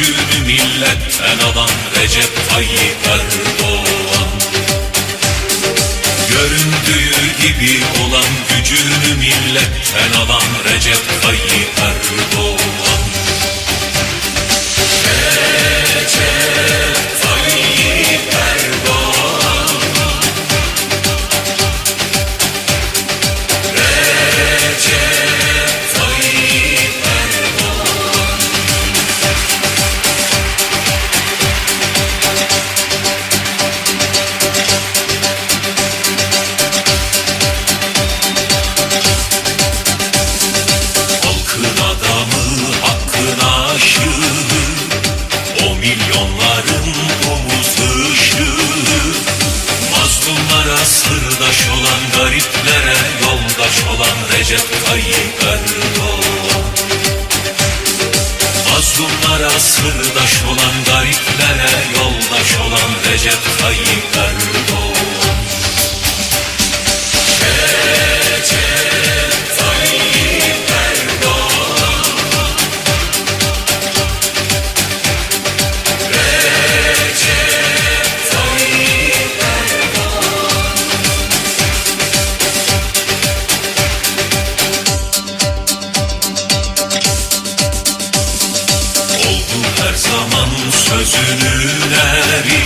gücünü milletten alan Recep Tayyip Erdoğan. Göründüğü gibi olan gücünü milletten alan Recep Tayyip Erdoğan milyonların omuz ışığı Mazlumlara sırdaş olan gariplere yoldaş olan Recep Tayyip Erdoğan. Mazlumlara sırdaş olan gariplere yoldaş olan Recep zaman sözünü eri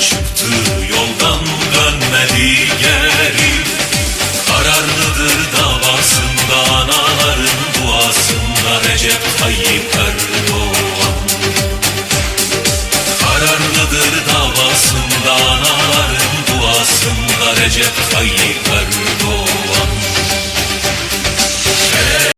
Çıktı yoldan dönmedi geri. Kararlıdır davasında anaların duasında Recep Tayyip Erdoğan. Kararlıdır davasında anaların duasında Recep Tayyip